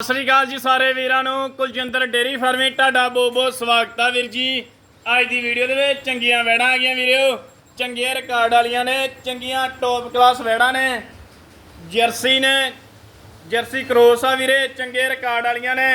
ਸਤਿ ਸ੍ਰੀ ਅਕਾਲ ਜੀ ਸਾਰੇ ਵੀਰਾਂ ਨੂੰ। ਕੁਲਜਿੰਦਰ ਡੇਰੀ ਫਾਰਮਿੰਗ, ਤੁਹਾਡਾ ਬਹੁਤ ਬਹੁਤ ਸਵਾਗਤ ਆ ਵੀਰ ਜੀ। ਅੱਜ ਦੀ ਵੀਡੀਓ ਦੇ ਵਿੱਚ ਚੰਗੀਆਂ ਵੈੜਾਂ ਆ ਗਈਆਂ ਵੀਰਿਓ ਚੰਗੀਆਂ ਰਿਕਾਰਡ ਵਾਲੀਆਂ ਨੇ, ਚੰਗੀਆਂ ਟੌਪ ਕਲਾਸ ਵੈੜਾਂ ਨੇ। ਜਰਸੀ ਨੇ, ਜਰਸੀ ਕਰੋਸ ਆ ਵੀਰੇ, ਚੰਗੇ ਰਿਕਾਰਡ ਵਾਲੀਆਂ ਨੇ।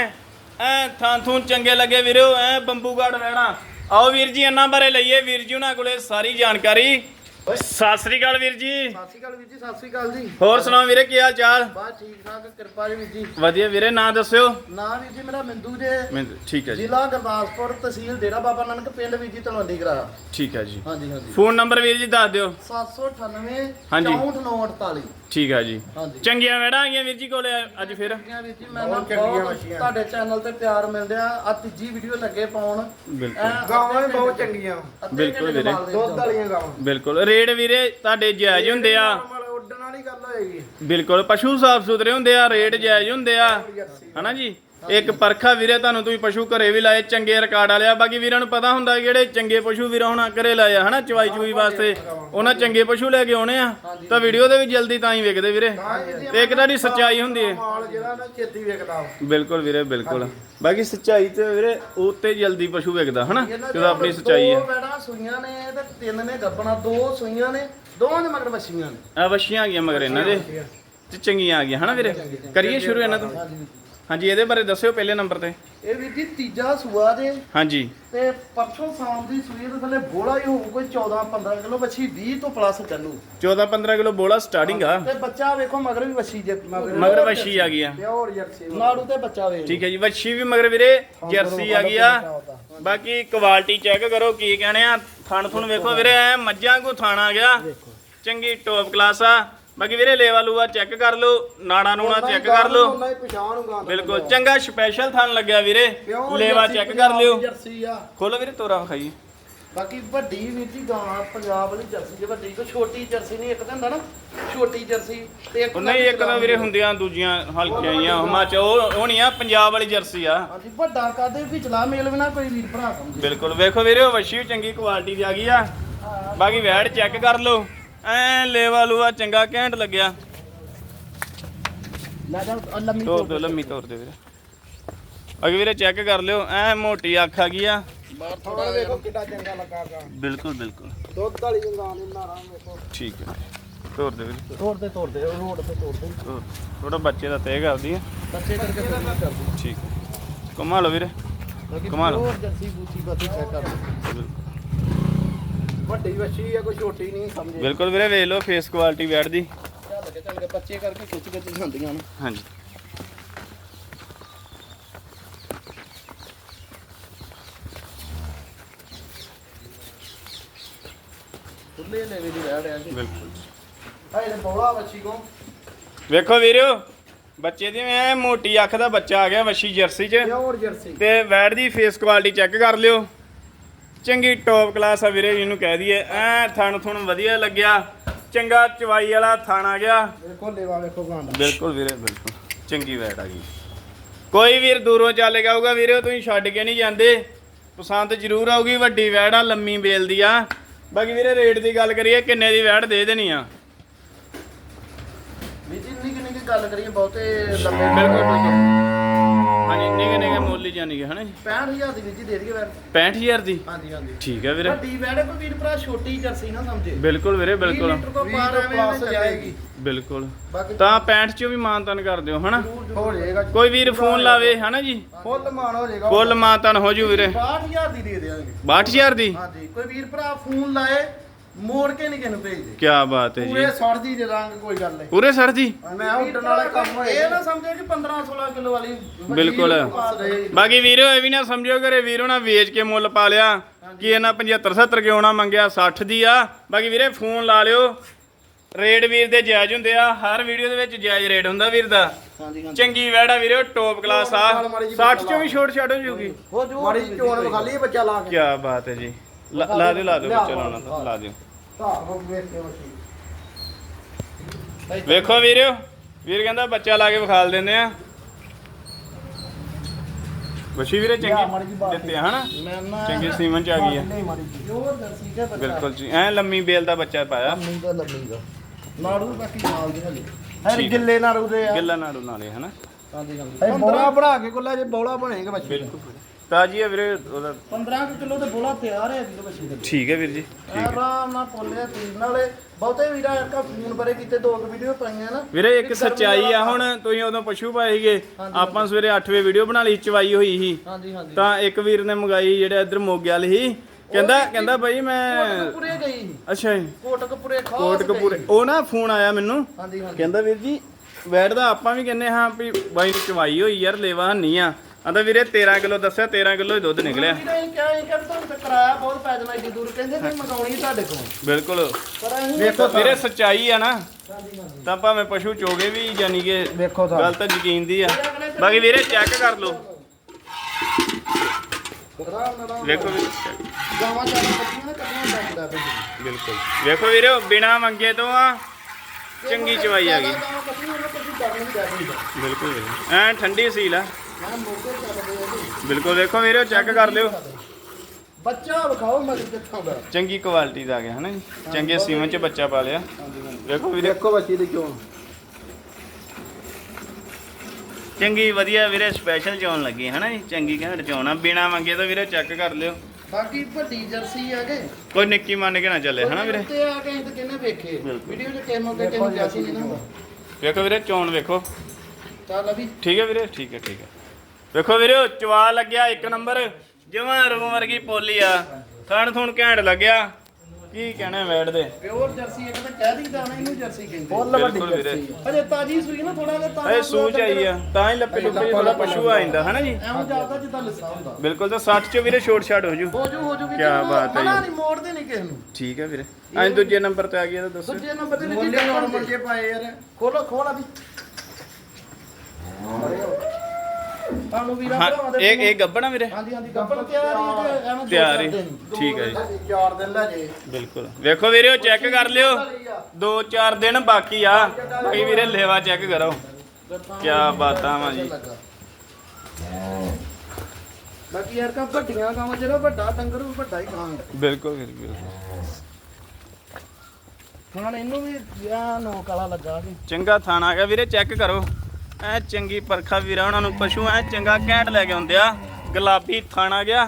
ਐ ਥਾਂ ਥੂੰ ਚੰਗੇ ਲੱਗੇ ਵੀਰਿਓ ਐ ਬੰਬੂਗੜ ਵੈੜਾਂ ਆਓ ਵੀਰ ਜੀ, ਇਹਨਾਂ ਬਾਰੇ ਲਈਏ। ਵੀਰ ਜੀ, ਉਹਨਾਂ ਕੋਲੇ ਸਾਰੀ ਜਾਣਕਾਰੀ। ਸਤਿ ਸ੍ਰੀ ਅਕਾਲ ਵੀਰ ਜੀ। ਸਤਿ ਸ਼੍ਰੀ ਅਕਾਲ ਵੀਰ ਜੀ ਸਤਿ ਸ਼੍ਰੀ ਅਕਾਲ ਜੀ। ਹੋਰ ਸੁਣਾਓ ਵੀਰੇ ਕੀ ਹਾਲ ਚਾਲ? ਬਸ ਠੀਕ ਠਾਕ ਕਿਰਪਾ ਜੀ ਵੀਰ ਜੀ। ਵਧੀਆ ਵੀਰੇ ਨਾਂ ਦੱਸਿਓ। ਨਾਮ ਵੀਰ ਜੀ ਮੇਰਾ ਮਿੰਦੂ ਜੇ। ਮੈਂ ਠੀਕ ਹੈ ਜੀ। ਜ਼ਿਲ੍ਹਾ ਗੁਰਦਾਸਪੁਰ ਤਹਿਸੀਲ ਡੇਰਾ ਬਾਬਾ ਨਾਨਕ ਪਿੰਡ ਵੀਰ ਜੀ ਤਲਵੰਡੀ ਕਰਾਇਆ ਠੀਕ ਹੈ ਜੀ। ਹਾਂਜੀ ਹਾਂਜੀ। ਫੋਨ ਨੰਬਰ ਵੀਰ ਜੀ ਦੱਸ ਦਿਓ। 798 ਹਾਂਜੀ। 64948 ਠੀਕ ਹੈ ਜੀ। ਹਾਂਜੀ। ਚੰਗੀਆਂ ਵੈੜਾਂ ਆ ਗਈਆਂ ਵੀਰ ਜੀ ਕੋਲੇ ਅੱਜ ਫਿਰ। ਚੰਗੀਆਂ ਵੀਰ ਜੀ ਮੈਂ ਨਾ ਬਹੁਤ ਤੁਹਾਡੇ ਚੈਨਲ ਤੇ ਪਿਆਰ ਮਿਲ ਰਿਹਾ ਆ ਤੀਜੀ ਵੀਡੀਓ ਲੱਗੇ ਪਾਉਣ। ਬਿਲਕੁਲ। ਗਾਵਾਂ ਵੀ ਬਹੁਤ ਚੰਗੀਆਂ। ਬਿਲਕੁਲ ਵੀਰੇ। ਦੁੱਧ ਵਾਲੀਆਂ ਗਾਵਾਂ। ਬਿਲਕੁਲ। ਰੇਟ ਵੀਰੇ ਤੁਹਾਡੇ ਜਾਇਜ਼ ਹੁੰਦੇ ਆ। ਮਤਲਬ ਉੱਡਣ ਵਾਲੀ ਗੱਲ ਹੋਏਗੀ। ਬਿਲਕੁਲ ਪਸ਼ੂ ਸਾਫ਼ ਸੁਥਰੇ ਹੁੰਦੇ ਆ ਰੇਟ ਜਾਇਜ਼ ਹੁੰਦੇ ਆ। ਹਨਾ ਜੀ? ਇੱਕ ਪਰਖਾ ਵੀਰੇ ਤੁਹਾਨੂੰ ਤੁਸੀਂ ਪਸ਼ੂ ਘਰੇ ਵੀ ਲਾਏ ਚੰਗੇ ਰਿਕਾਰਡ ਵਾਲਿਆ ਬਾਕੀ ਵੀਰਾਂ ਨੂੰ ਪਤਾ ਹੁੰਦਾ ਜਿਹੜੇ ਚੰਗੇ ਪਸ਼ੂ ਵੀਰਾਂ ਹੁਣ ਘਰੇ ਲਾਏ ਆ ਹਨਾ ਚਵਾਈ ਚੂਈ ਵਾਸਤੇ। ਉਹਨਾਂ ਚੰਗੇ ਪਸ਼ੂ ਲੈ ਕੇ ਆਉਣੇ ਆ। ਤਾਂ ਵੀਡੀਓ ਦੇ ਵੀ ਜਲਦੀ ਤਾਂ ਹੀ ਵਿਕਦੇ ਵੀਰੇ। ਤੇ ਇੱਕ ਤੁਹਾਡੀ ਸੱਚਾਈ ਹੁੰਦੀ ਹੈ ਮਾਲ ਜਿਹੜਾ ਨਾ ਛੇਤੀ ਵਿਕਦਾ ਵਾ। ਬਿਲਕੁਲ ਵੀਰੇ ਬਿਲਕੁਲ। ਬਾਕੀ ਸੱਚਾਈ ਤੇ ਵੀਰੇ ਉੱਤੇ ਜਲਦੀ ਪਸ਼ੂ ਵਿਕਦਾ ਹਨਾ ਜਦੋਂ ਆਪਣੀ ਸੱਚਾਈ ਦੋ ਹੈ ਬੈੜਾਂ ਸੂਈਆਂ ਨੇ ਤੇ ਤਿੰਨ ਨੇ ਗੱਬਣਾ ਦੋ ਸੂਈਆਂ ਨੇ ਦੋਵਾਂ ਦੇ ਮਗਰ ਵੱਛੀਆਂ ਨੇ। ਆ ਵਸ਼ੀਆਂ ਆ ਗਈਆਂ ਮਗਰ ਇਹਨਾਂ ਦੇ। ਤੇ ਚੰਗੀਆਂ ਆ ਗਈਆਂ ਹਨਾ ਵੀਰੇ? ਕਰੀਏ ਸ਼ੁਰੂ ਇਹਨਾਂ ਤੋਂ। ਹਾਂਜੀ ਜੀ। ਇਹਦੇ ਬਾਰੇ ਦੱਸਿਓ ਪਹਿਲੇ ਨੰਬਰ ਤੇ। ਇਹ ਵੀਰ ਜੀ ਤੀਜਾ ਸੂਆ ਦੇ ਹਾਂਜੀ। ਤੇ ਪਰਸੋਂ ਸ਼ਾਮ ਦੀ ਸੂਈ ਦੇ ਥੱਲੇ ਬੋਲਾ ਹੀ ਹੋਊ ਕੋਈ 14 15 ਕਿਲੋ ਵੱਛੀ 20 ਤੋਂ ਪਲੱਸ ਚੱਲੂ। 14 15 ਕਿਲੋ ਬੋਲਾ ਸਟਾਰਟਿੰਗ ਆ। ਤੇ ਬੱਚਾ ਵੇਖੋ ਮਗਰ ਵੀ ਵੱਛੀ ਜੇ ਮਗਰ ਵਸ਼ੀ ਆ ਗਈ ਆ। ਪਿਓਰ ਜਰਸੀ ਨਾੜੂ ਤੇ ਬੱਚਾ ਵੇਖ ਠੀਕ ਹੈ ਜੀ ਵਸ਼ੀ ਵੀ ਮਗਰ ਵੀਰੇ ਜਰਸੀ ਆ ਗਈ ਆ। ਬਾਕੀ ਕੁਆਲਿਟੀ ਚੈੱਕ ਕਰੋ ਕੀ ਕਹਣੇ ਆ। ਥਣ ਥੁਣ ਵੇਖੋ ਵੀਰੇ ਐ ਮੱਝਾਂ ਕੋ ਥਣ ਆ ਗਿਆ ਚੰਗੀ ਟੌਪ ਕਲਾਸ ਆ। ਬਾਕੀ ਵੀਰੇ ਲੇਵਾ ਲੂਆ ਚੈੱਕ ਕਰ ਲਓ ਨਾੜਾ ਨੂਣਾ ਚੈੱਕ ਕਰ ਲਓ। ਪਛਾਣ ਬਿਲਕੁਲ ਚੰਗਾ ਸਪੈਸ਼ਲ ਥਣ ਲੱਗਿਆ ਵੀਰੇ। ਲੇਵਾ ਚੈੱਕ ਕਰ ਲਿਓ। ਜਰਸੀ ਆ। ਖੋਲੋ ਵੀਰੇ ਤੋਰਾ ਵਿਖਾਈਏ। ਬਾਕੀ ਵੱਡੀ ਵੀਰ ਜੀ ਗਾਂ ਪੰਜਾਬ ਵਾਲੀ ਜਰਸੀ ਜੇ ਵੱਡੀ ਕੋ ਛੋਟੀ ਜਰਸੀ ਨਹੀਂ ਇੱਕ ਤਾਂ ਹੁੰਦਾ ਨਾ ਛੋਟੀ ਜਰਸੀ ਤੇ ਇੱਕ ਨਹੀਂ ਇੱਕ ਤਾਂ ਵੀਰੇ ਹੁੰਦੀਆਂ ਦੂਜੀਆਂ ਹਲਕੀਆਂ ਹੀ ਆ ਹਿਮਾਚਲ ਉਹ ਹੋਣੀ ਆ ਪੰਜਾਬ ਵਾਲੀ ਜਰਸੀ ਆ। ਹਾਂਜੀ ਵੱਡਾ ਕਾਦੇ ਵੀ ਚਲਾ ਮੇਲ ਬਿਨਾ ਕੋਈ ਵੀਰ ਭਰਾ ਸਮਝੇ। ਬਿਲਕੁਲ ਵੇਖੋ ਵੀਰੇ ਉਹ ਵੱਛੀ ਵੀ ਚੰਗੀ ਕੁਆਲਿਟੀ ਦੀ ਆ ਗਈ ਆ। ਬਾਕੀ ਵੈੜ ਚੈੱਕ ਕਰ ਲਓ। ਐ ਲੇਵਾ ਲੂਆ ਚੰਗਾ ਘੈਂਟ ਲੱਗਿਆ। ਲੈ ਜਾ ਆਹ ਲੰਮੀ ਤੋਰ ਦਿਓ ਲੰਮੀ ਤੋਰ ਦਿਓ ਵੀਰੇ। ਚੈੱਕ ਕਰ ਲਿਓ ਐ ਮੋਟੀ ਅੱਖ ਆ ਗਈ ਆ। ਬਾਹਰ ਥੋੜਾ ਵੇਖੋ ਕਿੱਡਾ ਚੰਗਾ ਲੱਗਾ ਬਿਲਕੁਲ ਬਿਲਕੁਲ। ਦੁੱਧ ਵਾਲੀ ਗਾਂ ਦੇ ਨਾਰਾਂ ਵੇਖੋ ਠੀਕ ਹੈ ਤੋਰ ਦਿਓ ਵੀਰੇ। ਤੋੜਦੇ ਤੋੜਦੇ ਰੋਡ ਤੇ ਤੋਰ ਥੋੜਾ ਬੱਚੇ ਦਾ ਤੈਅ ਕਰਦੀ ਆ। ਬੱਚੇ ਕਰਕੇ ਫਿਰ ਨਹੀਂ ਕਰਦੇ। ਠੀਕ ਹੈ। ਕਮਾ ਲਓ ਵੀਰੇ। ਕਮਾਲ। ਹੋਰ ਜਰਸੀ ਬੂਚੀ ਬਾਤੀ ਚੈੱਕ ਕਰ ਬਿਲਕੁਲ। ਵੱਡੀ ਵੱਛੀ ਆ ਕੋਈ ਛੋਟੀ ਨਹੀਂ ਸਮਝੇ। ਬਿਲਕੁਲ ਵੀਰੇ ਵੇਖ ਲਓ ਫੇਸ ਕੁਆਲਿਟੀ ਵੈੜ ਦੀ ਚੱਲ ਕੇ ਚੱਲ ਕੇ ਬੱਚੇ ਕਰਕੇ ਖਿੱਚ ਖਿੱਚ ਜਾਂਦੀਆਂ ਨੇ। ਹਾਂਜੀ। ਖੁੱਲੇ ਲੈਵੇ ਦੀ ਰਹਿ ਰਿਆ ਜੀ। ਬਿਲਕੁਲ। ਹਾਏ ਤੇ ਬੋਲਾ ਬੱਚੀ ਕੋ। ਵੇਖੋ ਵੀਰਿਓ ਬੱਚੇ ਦੀ ਐ ਮੋਟੀ ਅੱਖ ਦਾ ਬੱਚਾ ਆ ਗਿਆ ਵਸ਼ੀ ਜਰਸੀ 'ਚ। Pure jersey. ਤੇ ਵੈੜ ਦੀ ਫੇਸ ਕੁਆਲਿਟੀ ਚੈੱਕ ਕਰ ਲਿਓ। ਚੰਗੀ ਟੌਪ ਕਲਾਸ ਆ ਵੀਰੇ ਜਿਹਨੂੰ ਕਹਿ ਦਈਏ। ਐ ਥਣ ਥੁਣ ਵਧੀਆ ਲੱਗਿਆ। ਚੰਗਾ ਚਵਾਈ ਵਾਲਾ ਥਣ ਆ ਗਿਆ। ਵੇਖੋ ਲੇਵਾ ਵੇਖੋ ਗਾਂ ਦਾ ਬਿਲਕੁਲ ਵੀਰੇ ਬਿਲਕੁਲ। ਚੰਗੀ ਵੈੜ ਆ ਗਈ। ਕੋਈ ਵੀਰ ਦੂਰੋਂ ਚੱਲ ਕੇ ਆਊਗਾ ਵੀਰੇ ਤੁਸੀਂ ਛੱਡ ਕੇ ਨਹੀਂ ਜਾਂਦੇ। ਪਸੰਦ ਜ਼ਰੂਰ ਆਊਗੀ ਵੱਡੀ ਵੈੜ ਆ ਲੰਮੀ ਬੇਲ ਦੀ ਆ। ਬਾਕੀ ਵੀਰੇ ਰੇਟ ਦੀ ਗੱਲ ਕਰੀਏ ਕਿੰਨੇ ਦੀ ਵੈੜ ਦੇ ਦੇਣੀ ਆ? ਵੀ ਜੀ ਨਿੱਕੀ ਨਿੱਕੀ ਗੱਲ ਕਰੀਏ ਬਹੁਤੇ ਲੰਮੇ ਬਿਲਕੁਲ ਬਿਲਕੁਲ। ਨਿਗੇ ਮੁੱਲ ਹੀ ਜਾਣੀਗੇ ਹਨਾ ਜੀ? 65000 ਦੀ ਵੀ ਜੀ ਦੇ ਦਈਏ ਵੈਰ 65000 ਦੀ? ਹਾਂਜੀ ਹਾਂਜੀ। ਠੀਕ ਹੈ ਵੀਰੇ। ਵੱਡੀ ਵੈੜ ਕੋ ਵੀਰ ਭਰਾ ਛੋਟੀ ਜਰਸੀ ਨਾ ਸਮਝੇ। ਬਿਲਕੁਲ ਵੀਰੇ 20 ਬਿਲਕੁਲ। ਲੀਟਰ ਪਾਰ ਜਾਏਗੀ। ਬਿਲਕੁਲ। ਤਾਂ 65 ਚੋਂ ਵੀ ਮਾਨਤਨ ਕਰ ਦਿਓ ਹਨਾ? ਹੋ ਜਾਏਗਾ ਕੋਈ ਵੀਰ ਫੋਨ ਲਾਵੇ ਹਨਾ ਜੀ? ਫੁੱਲ ਮਾਨ ਹੋ ਜਾਏਗਾ। ਕੁੱਲ ਮਾਨਤਨ ਹੋ ਜੂ ਵੀਰੇ। 62000 ਦੀ ਦੇ ਦੇਵਾਂਗੇ 62000 ਦੀ? ਹਾਂਜੀ ਕੋਈ ਵੀਰ ਭਰਾ ਫੋਨ ਲਾਏ ਮੋੜ ਕੇ ਨਹੀਂ ਕਿਨੂੰ ਭੇਜ ਦੇ ਕੀ ਬਾਤ ਹੈ ਜੀ। ਪੂਰੇ ਸੜਦੀ ਜੇ ਰੰਗ ਕੋਈ ਗੱਲ ਨਹੀਂ। ਪੂਰੇ ਸਰ ਜੀ? ਮੈਂ ਉੱਡਣ ਵਾਲੇ ਕੰਮ ਹੋਏ ਇਹ ਨਾ ਸਮਝੋ ਕਿ 15 16 ਕਿਲੋ ਵਾਲੀ ਬਿਲਕੁਲ। ਬਾਕੀ ਵੀਰੋ ਇਹ ਵੀ ਨਾ ਸਮਝਿਓ ਘਰੇ ਵੀਰੋ ਨਾ ਵੇਚ ਕੇ ਮੁੱਲ ਪਾ ਲਿਆ। ਕਿ ਇਹਨਾਂ 75 70 ਕਿਉਂ ਨਾ ਮੰਗਿਆ? 60 ਦੀ ਆ। ਬਾਕੀ ਵੀਰੇ ਫੋਨ ਲਾ ਲਿਓ। ਰੇਟ ਵੀਰ ਦੇ ਜਾਇਜ਼ ਹੁੰਦੇ ਆ। ਹਰ ਵੀਡੀਓ ਦੇ ਵਿੱਚ ਜਾਇਜ਼ ਰੇਟ ਹੁੰਦਾ ਵੀਰ ਦਾ। ਹਾਂਜੀ ਹਾਂਜੀ। ਚੰਗੀ ਵੈੜਾ ਵੀਰੋ ਟੌਪ ਕਲਾਸ ਆ। 60 ਚੋਂ ਵੀ ਛੋਟ ਛੱਡ ਹੋ ਜੂਗੀ। ਹੋ ਜੋ ਮਾੜੀ ਜਿਹੀ ਚੋਣ ਵਿਖਾ ਲਈਏ ਬੱਚਾ ਲਾ ਕੇ। ਕੀ ਬਾਤ ਹੈ ਜੀ। ਲਾ ਲਾ ਦਿਓ ਲਾ ਦਿਓ ਬੱਚਾ ਲਾਉਣਾ ਤਾਂ ਲਾ ਦਿਓ। ਹੋ ਵੇਖ ਵੀਰਿਓ ਵੀਰ ਕਹਿੰਦਾ ਬੱਚਾ ਲਾ ਕੇ ਵਿਖਾਲ ਦਿੰਦੇ ਆ। ਵਸ਼ੀ ਵੀਰੇ ਚੰਗੀ ਦਿੱਤੇ ਹਨਾ? ਚੰਗੀ ਸੀਮਨ ਚ ਆ ਗਈ ਬੱਚਾ ਬਿਲਕੁਲ ਜੀ ਐ ਲੰਮੀ ਬੇਲ ਦਾ ਬੱਚਾ ਪਾਇਆ। ਲੰਮੀ ਦਾ ਲੰਮੀ ਦਾ। ਨਾੜੂ ਬਾਕੀ ਨਾਲ ਦੇ ਹਲੇ। ਹਰ। ਗਿੱਲੇ ਨਾੜੂ ਦੇ ਆ। ਗਿੱਲਾ ਨਾੜੂ ਨਾਲੇ ਹਨਾ? ਹਾਂਜੀ ਹਾਂਜੀ। ਬੋਲਾ ਬਣਾ ਕੇ ਕੋਲਾ ਜੇ ਬੋਲਾ ਬਣੇਗਾ ਬੱਚੀ। ਬਿਲਕੁਲ। ਤਾਜੀ ਆ ਵੀਰੇ ਉਹਦਾ 15 ਕਿਲੋ ਤੇ ਬੋਲਾ ਤਿਆਰ ਹੈ ਵੀਰ ਬੱਚੀ ਦੇ। ਠੀਕ ਹੈ ਵੀਰ ਜੀ ਆਰਾਮ ਨਾਲ ਪੋਲਿਆ ਤੀਰ ਨਾਲੇ। ਬਹੁਤੇ ਵੀਰਾਂ ਇੱਕ ਫੋਨ ਬਰੇ ਕੀਤੇ ਦੋ ਕੁ ਵੀਡੀਓ ਪਾਈਆਂ ਨਾ। ਵੀਰੇ ਇੱਕ ਸੱਚਾਈ ਆ ਹੁਣ ਤੁਸੀਂ ਉਦੋਂ ਪਸ਼ੂ ਪਾਏ ਸੀਗੇ। ਆਪਾਂ ਸਵੇਰੇ 8 ਵਜੇ ਵੀਡੀਓ ਬਣਾ ਲਈ ਚਵਾਈ ਹੋਈ ਸੀ। ਹਾਂਜੀ ਹਾਂਜੀ। ਤਾਂ ਇੱਕ ਵੀਰ ਨੇ ਮੰਗਾਈ ਜਿਹੜਾ ਇੱਧਰ ਮੋਗੇ ਵਾਲੀ ਸੀ। ਕਹਿੰਦਾ ਕਹਿੰਦਾ ਬਾਈ ਮੈਂ ਕੋਟਕਪੂਰੇ ਗਈ ਅੱਛਾ ਜੀ। ਕੋਟਕਪੂਰੇ ਖਾਸ ਕੋਟ ਕਪੂਰੇ ਉਹ ਨਾ ਫੋਨ ਆਇਆ ਮੈਨੂੰ। ਹਾਂਜੀ ਹਾਂਜੀ। ਕਹਿੰਦਾ ਵੀਰ ਜੀ ਵੈਟ ਦਾ ਆਪਾਂ ਵੀ ਕਹਿੰਨੇ ਹਾਂ ਵੀ ਬਾਈ ਨੂੰ ਚਵਾਈ ਹੋਈ ਯਾਰ ਲੇਵਾ ਨਹੀਂ ਆ। ਆਂਦਾ ਵੀਰੇ 13 ਕਿਲੋ ਦੱਸਿਆ 13 ਕਿਲੋ ਹੀ ਦੁੱਧ ਨਿਕਲਿਆ। ਵੀਰੇ ਅਸੀਂ ਕਿਹਾ ਇਹ ਕਰ ਤੁਹਾਨੂੰ ਤੇ ਕਿਰਾਇਆ ਬਹੁਤ ਪੈ ਜਾਣਾ ਏਡੀ ਦੂਰ ਕਹਿੰਦੇ ਨਹੀਂ ਮੰਗਾਉਣੀ ਤੁਹਾਡੇ ਕੋਲ। ਬਿਲਕੁਲ। ਪਰ ਅਸੀਂ ਵੇਖੋ ਵੀਰੇ ਸੱਚਾਈ ਆ ਨਾ। ਤਾਂ ਭਾਵੇਂ ਪਸ਼ੂ ਚੋਗੇ ਵੀ ਯਾਨੀ ਕਿ ਵੇਖੋ ਤਾਂ। ਗੱਲ ਤਾਂ ਯਕੀਨ ਦੀ ਆ। ਬਾਕੀ ਵੀਰੇ ਚੈੱਕ ਕਰ ਲਓ। ਵੇਖੋ ਵੀਰੇ। ਗਾਵਾਂ ਚਾਰਾਂ ਕੱਟੀਆਂ ਨੇ ਕੱਟੀਆਂ ਪੈਂਦਾ ਫਿਰ ਬਿਲਕੁਲ। ਵੇਖੋ ਵੀਰੇ ਬਿਨਾ ਮੰਗੇ ਤੋਂ ਆ ਚੰਗੀ ਚਵਾਈ ਆ ਗਈ। ਬਿਲਕੁਲ। ਐ ਠੰਡੀ ਸੀਲ ਆ। ਬਿਲਕੁਲ ਵੇਖੋ ਵੀਰੇ ਚੈੱਕ ਕਰ ਲਿਓ। ਬੱਚਾ ਵਿਖਾਓ ਮਗਰ ਕਿੱਥੋਂ ਦਾ। ਚੰਗੀ ਕੁਆਲਿਟੀ ਦਾ ਆ ਗਿਆ ਹਨਾ ਜੀ? ਚੰਗੇ ਸੀਮਨ ਚ ਬੱਚਾ ਪਾ ਲਿਆ। ਵੇਖੋ ਵੀਰੇ। ਦੇਖੋ ਬੱਚੀ ਦੀ ਚੋਣ ਚੰਗੀ ਵਧੀਆ ਵੀਰੇ ਸਪੈਸ਼ਲ ਚੋਣ ਲੱਗੀ ਹਨਾ ਜੀ? ਚੰਗੀ ਘੈਂਟ ਚੋਣ ਆ। ਬਿਨਾ ਮੰਗੇ ਤੋਂ ਵੀਰੇ ਚੈੱਕ ਕਰ ਲਿਓ। ਬਾਕੀ ਵੱਡੀ ਜਰਸੀ ਆ ਗਏ ਕੋਈ ਨਿੱਕੀ ਮੰਨ ਕੇ ਨਾ ਚੱਲੇ ਹਨਾ ਵੀਰੇ? ਤੇ ਆ ਕੇ ਤੇ ਕਿੰਨੇ ਵੇਖੇ। ਵੀਡੀਓ 'ਚ ਕਿਸੇ ਮੌਕੇ ਕਿਸੇ ਨੂੰ ਜਾਸੀ ਨਹੀਂ ਨਾ ਵੇਖੋ ਵੀਰੇ ਚੋਣ ਵੇਖੋ। ਚੱਲ ਅਭੀ ਠੀਕ ਹੈ ਵੀਰੇ ਠੀਕ ਹੈ ਠੀਕ ਹੈ। ਵੇਖੋ ਵੀਰੇ ਚਵਾ ਲੱਗਿਆ ਇੱਕ ਨੰਬਰ। ਜਮਾਂ ਰੂਮ ਵਰਗੀ ਪੋਲੀ ਆ ਥਣ ਥੁਣ ਘੈਂਟ ਲੱਗਿਆ। ਕੀ ਕਹਿਣਾ ਵੈਟ ਦੇ? ਪਿਓਰ ਜਰਸੀ ਇੱਕ ਤਾਂ ਕਹਿ ਦੀ ਦਾਣਾ ਇਹਨੂੰ ਜਰਸੀ ਕਹਿੰਦੇ। ਫੁੱਲ ਵੱਡੀ ਬਿਲਕੁਲ ਵੀਰੇ। ਜਰਸੀ। ਅਜੇ ਤਾਜੀ ਸੂਈ ਨਾ ਥੋੜਾ ਜਿਹਾ ਤਾਂ ਇਹ ਸੂਚ ਆਈ ਆ ਤਾਂ ਹੀ ਲੱਪੇ ਲੁੱਪੇ ਥੋੜਾ ਪਸ਼ੂ ਆ ਜਾਂਦਾ ਹਨਾ ਜੀ? ਐਵੇਂ ਜਾਂਦਾ ਜਿੱਦਾਂ ਲਿਸਾ ਹੁੰਦਾ। ਬਿਲਕੁਲ ਤਾਂ 60 ਚ ਵੀਰੇ ਛੋਟ ਛਾਟ ਹੋ ਜੂ। ਹੋ ਜੂ ਹੋ ਜੂ ਵੀ ਕਿਆ ਬਾਤ ਹੈ ਜੀ। ਮਨਾ ਨਹੀਂ ਮੋੜਦੇ ਨਹੀਂ ਕਿਸੇ ਨੂੰ। ਠੀਕ ਹੈ ਵੀਰੇ। ਐਂ ਦੂਜੇ ਨੰਬਰ ਤੇ ਆ ਗਿਆ ਤਾਂ ਦੱਸੋ। ਦੂਜੇ ਨੰਬਰ ਤੇ ਬੋਲੇ ਵੀਡੀਓ ਨਾਰਮਲ ਜੇ ਪਾਏ ਯਾਰ। ਖੋਲੋ ਖੋਲ ਅਭੀ ਤੁਹਾਨੂੰ ਵੀਰਾਂ ਹਾਂ ਭਰਾਵਾਂ ਦੇ ਇਹ ਇਹ ਗੱਬਣਾ ਵੀਰੇ? ਹਾਂਜੀ ਹਾਂਜੀ ਗੱਪਣ ਤਿਆਰ ਹੀ ਹੈ ਤੇ ਐਵੇਂ ਦੋ ਤਿਆਰ। ਹੀ ਚਾਰ ਦਿਨ। ਠੀਕ ਹੈ ਜੀ। ਚਾਰ ਦਿਨ ਲੈ ਜੇ। ਬਿਲਕੁਲ। ਵੇਖੋ ਵੀਰੇ ਉਹ ਚੈੱਕ ਕਰ ਲਿਓ। ਦੋ ਚਾਰ ਦਿਨ ਬਾਕੀ ਆ। ਕਈ ਵੀਰੇ ਲੇਵਾ ਚੈੱਕ ਕਰੋ। ਕਿਆ ਬਾਤਾਂ ਵਾਂ ਜੀ। ਬਾਕੀ ਯਾਰ ਕਾ ਵੱਡੀਆਂ ਕੰਮ ਜਿਹੜਾ ਵੱਡਾ ਡੰਗਰ ਉਹ ਵੱਡਾ ਹੀ ਖਾਂ ਬਿਲਕੁਲ ਵੀਰੇ ਬਿਲਕੁਲ। ਹੁਣ ਇਹਨੂੰ ਵੀ ਆ ਨੋਕ ਵਾਲਾ ਲੱਗਾ ਜੀ ਚੰਗਾ ਥਾਣਾ ਆ ਗਿਆ ਵੀਰੇ ਚੈੱਕ ਕਰੋ। ਐ ਚੰਗੀ ਪਰਖਾ ਵੀਰਾ ਉਹਨਾਂ ਨੂੰ ਪਸ਼ੂ ਐ ਚੰਗਾ ਘੈਂਟ ਲੈ ਕੇ ਆਉਂਦੇ ਆ। ਗੁਲਾਬੀ ਥਾਣਾ ਗਿਆ।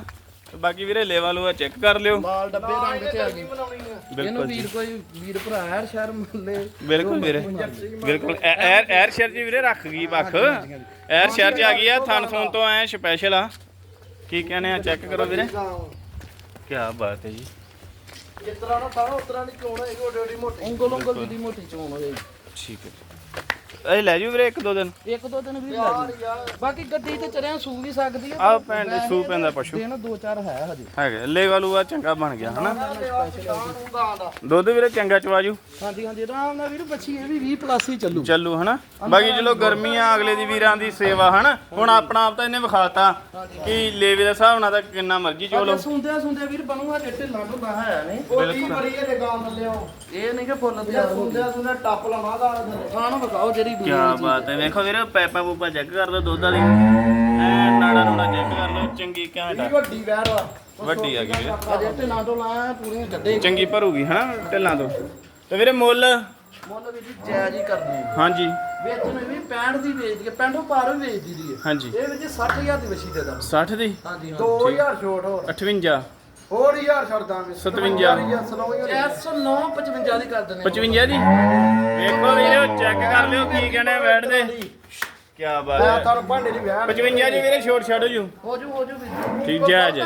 ਤੇ ਬਾਕੀ ਵੀਰੇ ਲੇਵਾ ਲੂਆ ਚੈੱਕ ਕਰ ਲਿਓ। ਮਾਲ ਡੱਬੇ ਰੰਗ ਚ ਆ ਗਈ ਇਹਨੂੰ ਬਿਲਕੁਲ ਜੀ। ਵੀਰ ਕੋਈ ਵੀਰ ਭਰਾ ਹੈ ਸ਼ਹਿਰ ਮੱਲੇ। ਬਿਲਕੁਲ ਵੀਰੇ। ਬਿਲਕੁਲ। ਐ- ਐਰ ਐਰ ਸ਼ਹਿਰ ਜੀ ਵੀਰੇ ਰੱਖ ਗਈ ਵੱਖ ਐਰ ਸ਼ਹਿਰ ਚ ਆ ਗਈ ਆ ਥਣ ਥੋਨ ਤੋਂ ਐ ਸਪੈਸ਼ਲ ਆ। ਕੀ ਕਹਿੰਦੇ ਆ ਚੈੱਕ ਕਰੋ ਵੀਰੇ। ਕੀ ਬਾਤ ਹੈ ਜੀ। ਜਿਸ ਤਰ੍ਹਾਂ ਦਾ ਸਾਰਾ ਉਸ ਤਰ੍ਹਾਂ ਦੀ ਚੋਣ ਹੋਏਗੀ ਓਡੀ ਓਡੀ ਮੋਟੀ। ਉਂਗਲ ਉਂਗਲ ਜਿੱਡੀ ਮੋਟੀ ਚੋਣ ਹੋਏਗੀ। ਠੀਕ ਹੈ ਇਹ ਲੈ ਜੂ ਵੀਰੇ ਇੱਕ ਦੋ ਦਿਨ। ਇੱਕ ਦੋ ਦਿਨ ਵੀ ਲੱਗ ਬਾਕੀ ਗੱਡੀ ਤੇ ਚਰਿਆਂ ਸੂ ਵੀ ਸਕਦੀ ਆ। ਆ ਪੈਂਡ ਸੂ ਪੈਂਦਾ ਪਸ਼ੂ। ਦਿਨ ਦੋ ਚਾਰ ਹੈ ਹਜੇ। ਹੈਗੇ। ਲੇਵਾ ਲੂਆ ਚੰਗਾ ਬਣ ਗਿਆ ਹਨਾ? ਦੁੱਧ ਵੀਰੇ ਚੰਗਾ ਚਵਾਜੂ। ਹਾਂਜੀ ਹਾਂਜੀ ਆਰਾਮ ਨਾਲ ਵੀਰ ਬੱਚੀ ਇਹ ਵੀ 20 ਪਲੱਸ ਹੀ ਚੱਲੂ। ਚੱਲੂ ਹਨਾ? ਬਾਕੀ ਚਲੋ ਗਰਮੀਆਂ ਅਗਲੇ ਦੀ ਵੀਰਾਂ ਦੀ ਸੇਵਾ ਹਨਾ? ਹੁਣ ਆਪਣਾ ਆਪ ਤਾਂ ਇਹਨੇ ਵਿਖਾਤਾ ਕਿ ਲੇਵੇ ਦੇ ਹਿਸਾਬ ਨਾਲ ਤਾਂ ਕਿੰਨਾ ਮਰਜ਼ੀ ਚੋਲੋ ਸੁੰਦਿਆ ਸੁੰਦਿਆ ਵੀਰ ਬਣੂਗਾ ਜੇ ਢਿੱਲਾ ਢੁੱਲਾ ਹੈ ਨਹੀਂ। ਥੱਲਿਓ ਇਹ ਨਹੀਂ ਕਿ ਫੁੱਲ ਹੋ ਸੁੰਦਿਆ ਸੁੰਦਿਆ ਟੱਪ ਲਵਾਂ ਦਾ ਖਾਣ ਵਿਖਾਓ ਜਿਹੜੀ ਕੀ ਬਾਤ ਹੈ। ਵੇਖੋ ਵੀਰੇ ਪੈਪਾ ਪੂਪਾ ਚੈੱਕ ਕਰ ਲਓ ਦੁੱਧ ਵਾਲੀ। ਐ ਨਾੜਾ ਨੂੜਾ ਚੈੱਕ ਕਰ ਲਓ ਚੰਗੀ ਆ ਵੱਡੀ ਵੈਰ ਵਾ ਵੱਡੀ ਆ ਗਈ ਵੀਰੇ। ਅਜੇ ਢਿੱਲਾ ਢੁੱਲਾ ਪੂਰੀਆਂ ਕੱਢੇ ਚੰਗੀ ਭਰੂਗੀ ਹਨਾ ਢਿੱਲਾਂ ਤੋਂ। ਤੇ ਵੀਰੇ ਮੁੱਲ? ਮੁੱਲ ਵੀ ਜੀ ਜਾਇਜ਼ ਹੀ ਕਰਨੀ ਹੈ। ਹਾਂਜੀ। ਵੇਚਣ ਵੀ 65 ਦੀ ਵੇਚਦੀ ਹੈ 65 ਪਾਰ ਵੀ ਵੇਚਦੀ ਦੀ ਹੈ ਹਾਂਜੀ। ਇਹ ਵਿੱਚ 60000 ਦੀ ਵਸੀ ਦੇ ਦਾਂ 60 ਦੀ? ਹਾਂਜੀ 2000 ਛੋਟ ਹੋਰ। 58 ਹੋਰ ਹਜ਼ਾਰ ਛੱਡ ਦਾਂਗੇ 57 ਸਲੋਈਆਂ 309 55 ਦੀ ਕਰ ਦਿੰਦੇ 55 ਦੀ ਵੇਖੋ ਵੀਰੇ ਚੈੱਕ ਕਰ ਲਿਓ ਕੀ ਕਹਿੰਦੇ ਬੈਠ ਦੇ। ਕੀ ਬਾਤ ਹੈ। ਤੁਹਾਨੂੰ ਭਾਂਡੇ ਦੀ ਵੈਰ 55 ਜੀ ਵੀਰੇ ਛੋਟ ਛੱਡ ਜੂ। ਹੋ ਜੂ ਹੋ ਜੂ ਠੀਕ ਜਾਇਜ਼ ਹੈ।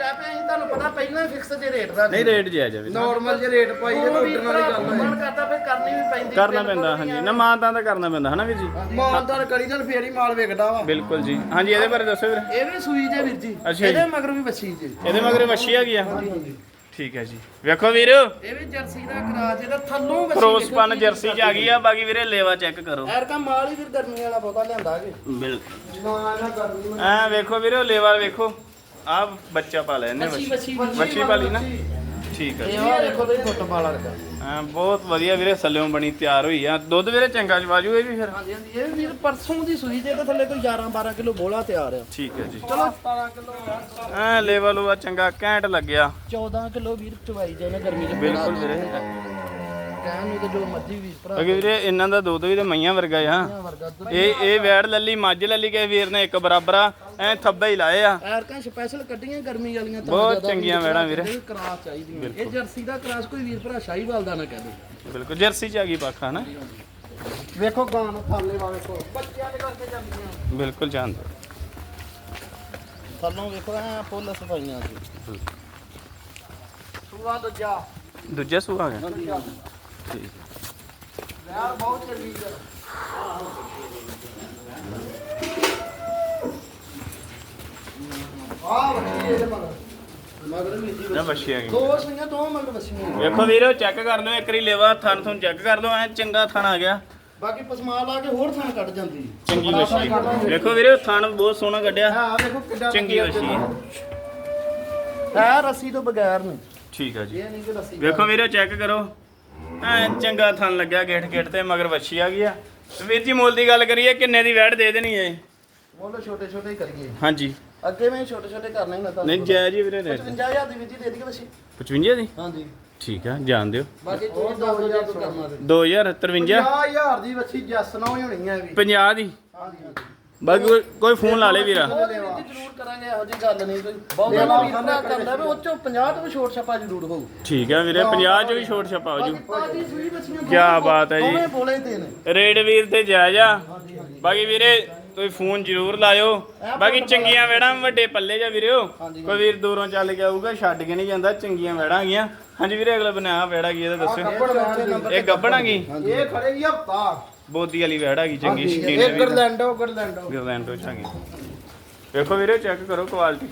ਵੀਰ ਡੈ ਪਿਆ ਅਸੀਂ ਤੁਹਾਨੂੰ ਪਤਾ ਪਹਿਲਾਂ ਫਿਕਸ ਜੇ ਰੇਟ ਦਾ ਨਹੀਂ ਰੇਟ ਜਾਇਜ਼ ਆ ਵੀਰੇ ਨਾਰਮਲ ਜੇ ਰੇਟ ਪਾਈ ਜੇ ਉੱਡਣ ਵਾਲੀ ਗੱਲ ਮਨ ਕਰਦਾ ਫੇ ਕਰਨੀ ਵੀ ਪੈਂਦੀ ਕਰਨਾ ਪੈਂਦਾ ਹਾਂਜੀ। ਨਾ ਮਾਂ ਤਾਂ ਤਾਂ ਕਰਨਾ ਪੈਂਦਾ ਹਨਾ ਵੀਰ ਜੀ? ਹੈ ਮਾਲਦਾਰ ਕਰੀ ਤਾਂ ਫੇਰ ਹੀ ਮਾਲ ਵਿਕਦਾ ਵਾ। ਬਿਲਕੁਲ ਜੀ। ਹਾਂਜੀ ਇਹਦੇ ਬਾਰੇ ਦੱਸੋ ਵੀਰੇ। ਇਹ ਵੀ ਸੂਈ ਜੇ ਵੀਰ ਜੀ। ਇਹਦੇ ਮਗਰ ਵੀ ਵੱਛੀ ਜੇ। ਇਹਦੇ ਮਗਰ ਵੱਛੀ ਹੈਗੀ ਆ? ਹਾਂਜੀ ਠੀਕ ਹੈ ਜੀ। ਵੇਖੋ ਵੀਰ। ਇਹ ਵੀ ਜਰਸੀ ਦਾ ਕਰਾਜ ਇਹਦਾ ਥੱਲੋਂ ਵੱਛੀ ਕਰੋਸਪਨ ਜਰਸੀ ਚ ਆ ਗਈ ਆ। ਬਾਕੀ ਵੀਰੇ ਲੇਵਾ ਚੈੱਕ ਕਰੋ। ਐਰ ਕਾ ਮਾਲ ਹੀ ਫਿਰ ਗਰਮੀ ਵਾਲਾ ਬਹੁਤਾ ਲਿਆਂਦਾ ਜੀ। ਬਿਲਕੁਲ। ਨਾ ਨਾ ਕਰਨੀ ਐ ਵੇਖੋ ਵੀਰੇ ਲੇਵਾ ਵੇਖੋ। ਆ ਬੱਚਾ ਪਾ ਵੱਛੀ ਵੱਛੀ ਵੱਛੀ ਪਾਲੀ ਨਾ। ਠੀਕ ਹੈ ਜੀ ਇਹ ਦੇਖੋ ਤੇ ਫੁੱਟਬਾਲ ਵਰਗਾ ਐ ਬਹੁਤ ਵਧੀਆ ਵੀਰੇ ਸੱਲਿਓਂ ਬਣੀ ਤਿਆਰ ਹੋਈ ਆ। ਦੁੱਧ ਵੀਰੇ ਚੰਗਾ ਚਵਾਜੂ ਇਹ ਵੀ ਫਿਰ। ਹਾਂਜੀ ਹਾਂਜੀ ਇਹ ਵੀਰ ਪਰਸੋਂ ਦੀ ਸੂਈ ਜੇ ਤੇ ਥੱਲੇ ਕੋਈ 11 12 ਕਿਲੋ ਬੋਲਾ ਤਿਆਰ ਆ। ਠੀਕ ਹੈ ਜੀ। ਚਲੋ। ਐ ਲੈਵਲ ਉਹ ਚੰਗਾ ਘੈਂਟ ਲੱਗਿਆ। 14 ਕਿਲੋ ਵੀਰ ਚਵਾਈ ਜੇ ਨੇ ਗਰਮੀ ਦੇ ਬਿਲਕੁਲ ਵੀਰੇ। ਕਹਿਣ ਨੂੰ ਤੇ ਜੋ ਮਰਜ਼ੀ ਵੀ ਭਰਾ। ਕਿਉਂਕਿ ਵੀਰੇ ਇਹਨਾਂ ਦਾ ਦੁੱਧ ਵੀ ਤੇ ਮਈਆਂ ਵਰਗਾ ਆ। ਇਹ ਇਹ ਵੈੜ ਲੱਲੀ ਮੱਝ ਲੱਲੀ ਕੇ ਵੀਰ ਨੇ ਇੱਕ ਬਰਾਬਰ ਆ। ਐ ਥੱਬੇ ਹੀ ਲਾਏ ਆ। ਐਰਕਾਂ ਸਪੈਸ਼ਲ ਕੱਢੀਆਂ ਗਰਮੀ ਵਾਲੀਆਂ ਤਾਂ ਬਹੁਤ ਜ਼ਿਆਦਾ ਚੰਗੀਆਂ ਵੈੜਾਂ ਵੀਰੇ। ਕਰਾਸ ਚਾਹੀਦੀਆਂ ਇਹ ਜਰਸੀ ਦਾ ਕਰਾਸ ਕੋਈ ਵੀਰ ਭਰਾ ਸ਼ਾਹੀਵਾਲ ਦਾ ਨਾ ਕਹਦੇ ਬਿਲਕੁਲ ਜਰਸੀ ਚ ਆ ਗਈ ਪੱਖਾ ਨਾ ਵੇਖੋ ਗਾਂ ਨੂੰ ਥਾਲੇ ਵਾ ਵੇਖੋ ਬੱਚਿਆਂ ਦੇ ਕਰਕੇ ਜਾਂਦੀਆਂ। ਬਿਲਕੁਲ ਜਾਣਦਾ ਥੱਲੋਂ ਵੇਖੋ ਐ ਫੁੱਲ ਸਫਾਈਆਂ ਸੀ ਸੂਆ ਦੂਜਾ। ਦੂਜਾ ਸੂ ਆ ਗਿਆ ਠੀਕ। ਯਾਰ ਬਹੁਤ ਚੰਗੀ ਆ। ਆ ਵੱਡੀ ਇਹਦੇ ਮਗਰ ਨਾ ਆ ਦੋ ਸਿੰਘਾਂ ਦੋ ਮਗਰ ਵਸੀਆਂ ਵੇਖੋ ਵੀਰੋ ਚੈੱਕ ਕਰ ਲਓ ਇੱਕ ਵਾਰੀ ਲੇਵਾ ਥਣ ਥਣ ਚੈੱਕ ਕਰ ਲਓ ਐ ਚੰਗਾ ਥਣ ਆ ਗਿਆ। ਬਾਕੀ ਪਸਮਾ ਲਾ ਕੇ ਹੋਰ ਥਾਂ ਕੱਢ ਜਾਂਦੀ। ਚੰਗੀ ਬੱਛੀ ਵੇਖੋ ਵੀਰੋ ਥਣ ਬਹੁਤ ਸੋਹਣਾ ਕੱਢਿਆ। ਹਾਂ ਵੇਖੋ ਕਿੱਡਾ ਚੰਗੀ ਬੱਛੀ ਹੈ। ਹੈ ਰੱਸੀ ਤੋਂ ਬਗੈਰ ਨਹੀਂ। ਠੀਕ ਆ ਜੀ। ਇਹ ਨਹੀਂ ਕਿ ਰੱਸੀ ਵੇਖੋ ਵੀਰੋ ਚੈੱਕ ਕਰੋ। ਐ ਚੰਗਾ ਥਣ ਲੱਗਿਆ ਗੇਟ ਗੇਟ ਤੇ ਮਗਰ ਵੱਛੀ ਆ ਗਈ ਆ। ਤੇ ਵੀਰ ਜੀ ਮੁੱਲ ਦੀ ਗੱਲ ਕਰੀਏ ਕਿੰਨੇ ਦੀ ਵੈਟ ਦੇ ਦੇਣੀ ਏ? ਮੁੱਲ ਛੋਟੇ ਛੋਟੇ ਹੀ ਕਰੀਏ। ਹਾਂਜੀ। ਅੱਗੇ ਮੈਂ ਛੋਟੇ ਛੋਟੇ ਕਰਨੇ ਹੀ ਨਾ ਤਾਂ ਨਹੀਂ ਜੈ ਜੀ ਵੀਰੇ ਰੇਟ 55000 ਦੀ ਵਿਧੀ ਦੇ ਦਈਏ ਵਸੀ 55 ਦੀ? ਹਾਂਜੀ। ਠੀਕ ਆ ਜਾਣ ਦਿਓ। ਬਾਕੀ ਤੁਸੀਂ 10000 ਤੋਂ ਕਰਨਾ ਤੇ। 2053 50000 ਦੀ ਵੱਛੀ ਜੱਸ ਨਾ ਹੋਣੀ ਇਹ ਵੀ। 50 ਦੀ? ਹਾਂਜੀ ਬਾਕੀ ਕੋਈ- ਕੋਈ ਫੋਨ ਲਾ ਲੇ ਵੀਰਾ। ਜੀ ਜ਼ਰੂਰ ਕਰਾਂਗੇ ਇਹੋ ਜੀ ਗੱਲ ਨਹੀਂ ਕੋਈ ਬਹੁਤ ਵੀਰ ਭਰਾ ਕਰਦਾ ਵੀ ਉਹ ਚੋਂ 50 ਤੋਂ ਵੀ ਛੋਟ ਛਪਾ ਜ਼ਰੂਰ ਹੋਊ। ਠੀਕ ਆ ਵੀਰੇ 50 ਚ ਵੀ ਛੋਟ ਛਪਾ ਹੋ ਜੂ। ਬਾਕੀ ਸੂਈ ਬੱਚੀਆਂ ਕਿਆ ਬਾਤ ਹੈ ਜੀ। ਦੋਵੇਂ ਬੋਲੇ ਤੇ ਨੇ। ਰੇਡ ਵੀਰ ਤੇ ਜਾਇਜ਼ ਆ ਬਾਕੀ ਵੀਰੇ ਤੁਸੀਂ ਫੋਨ ਜ਼ਰੂਰ ਲਾਇਓ। ਬਾਕੀ ਚੰਗੀਆਂ ਵੇੜਾਂ ਵੱਡੇ ਪੱਲੇ ਜਾ ਵੀਰਿਓ ਕੋਈ ਵੀਰ ਦੂਰੋਂ ਚੱਲ ਕੇ ਆਊਗਾ ਛੱਡ ਕੇ ਨਹੀਂ ਜਾਂਦਾ ਚੰਗੀਆਂ ਵੇੜਾਂ ਹੈਗੀਆਂ। ਹਾਂਜੀ ਵੀਰੇ ਅਗਲਾ ਬਣਾ ਵੇੜਾ ਕੀ ਇਹਦਾ ਨੰਬਰ ਇਹ ਗੱਬਣ ਗਈ ਇਹ ਖੜੇ ਹੀ ਹਫਤਾ ਬੋਦੀ ਵਾਲੀ ਵੇੜ ਹੈਗੀ ਚੰਗੀ ਸ਼ਕੀਨ ਇਹ ਗਰਲੈਂਡੋ ਗਰਲੈਂਡੋ ਗਰਲੈਂਡੋ ਚ ਹੈਗੀ ਵੇਖੋ ਵੀਰੇ ਚੈੱਕ ਕਰੋ ਕੁਆਲਿਟੀ